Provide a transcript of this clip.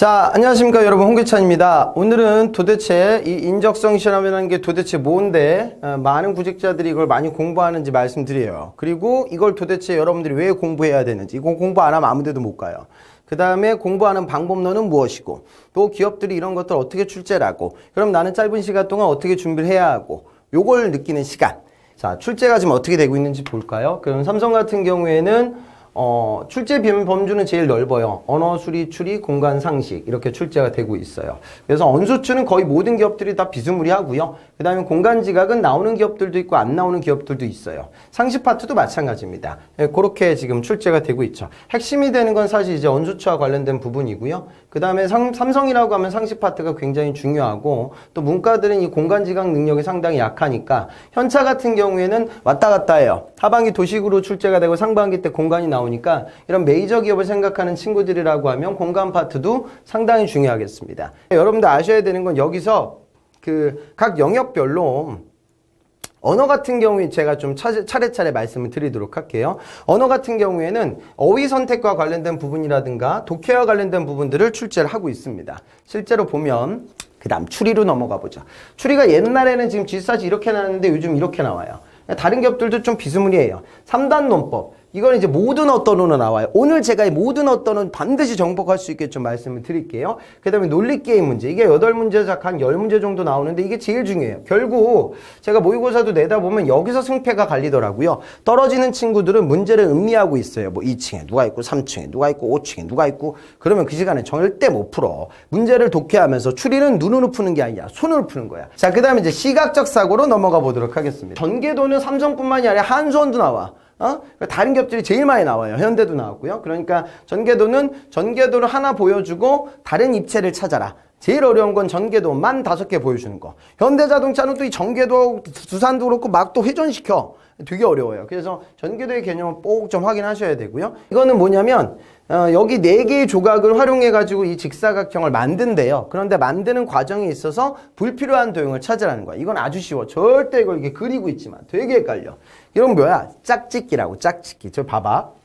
자, 안녕하십니까 여러분 홍기찬입니다. 오늘은 도대체 이 인적성 실험이라는 게 도대체 뭔데 어, 많은 구직자들이 이걸 많이 공부하는지 말씀드려요. 그리고 이걸 도대체 여러분들이 왜 공부해야 되는지 이거 공부 안 하면 아무 데도 못 가요. 그 다음에 공부하는 방법론은 무엇이고 또 기업들이 이런 것들 어떻게 출제를 하고 그럼 나는 짧은 시간 동안 어떻게 준비를 해야 하고 요걸 느끼는 시간 자 출제가 지금 어떻게 되고 있는지 볼까요? 그럼 삼성 같은 경우에는 어, 출제 범- 범주는 제일 넓어요. 언어 수리, 추리, 공간 상식 이렇게 출제가 되고 있어요. 그래서 언수추는 거의 모든 기업들이 다 비스무리하고요. 그 다음에 공간 지각은 나오는 기업들도 있고 안 나오는 기업들도 있어요. 상식 파트도 마찬가지입니다. 예, 그렇게 지금 출제가 되고 있죠. 핵심이 되는 건 사실 이제 언수추와 관련된 부분이고요. 그 다음에 삼성이라고 하면 상식 파트가 굉장히 중요하고 또 문과들은 이 공간 지각 능력이 상당히 약하니까 현차 같은 경우에는 왔다 갔다 해요. 하반기 도식으로 출제가 되고 상반기 때 공간이 나오 니까 이런 메이저 기업을 생각하는 친구들이라고 하면 공간 파트도 상당히 중요하겠습니다. 여러분들 아셔야 되는 건 여기서 그 각 영역별로 언어 같은 경우에 제가 좀 차- 차례차례 말씀을 드리도록 할게요. 언어 같은 경우에는 어휘 선택과 관련된 부분이라든가 독해와 관련된 부분들을 출제를 하고 있습니다. 실제로 보면 그 다음 추리로 넘어가 보죠. 추리가 옛날에는 지금 지사지 이렇게 나왔는데 요즘 이렇게 나와요. 다른 기업들도 좀 비스무리해요. 3단 논법. 이건 이제 모든 어떤으로 나와요. 오늘 제가 이 모든 어떤은 반드시 정복할 수 있게 좀 말씀을 드릴게요. 그 다음에 논리게임 문제. 이게 8문제작 한 10문제 정도 나오는데 이게 제일 중요해요. 결국 제가 모의고사도 내다 보면 여기서 승패가 갈리더라고요. 떨어지는 친구들은 문제를 음미하고 있어요. 뭐 2층에 누가 있고 3층에 누가 있고 5층에 누가 있고 그러면 그 시간에 절대 못 풀어. 문제를 독해하면서 추리는 눈으로 푸는 게 아니라 손으로 푸는 거야. 자, 그 다음에 이제 시각적 사고로 넘어가 보도록 하겠습니다. 전개도는 삼성뿐만이 아니라 한수원도 나와. 어? 다른 기업들이 제일 많이 나와요. 현대도 나왔고요. 그러니까 전개도는 전개도를 하나 보여주고 다른 입체를 찾아라. 제일 어려운 건 전개도 만 다섯 개 보여주는 거. 현대자동차는 또 이 전개도 두산도 그렇고 막 또 회전시켜. 되게 어려워요. 그래서 전개도의 개념을 꼭좀 확인하셔야 되고요. 이거는 뭐냐면 어, 여기 네 개의 조각을 활용해 가지고 이 직사각형을 만든대요. 그런데 만드는 과정에 있어서 불필요한 도형을 찾으라는 거야. 이건 아주 쉬워. 절대 이걸 이렇게 그리고 있지만 되게 헷갈려. 이런 뭐야? 짝짓기라고 짝짓기. 저 봐봐.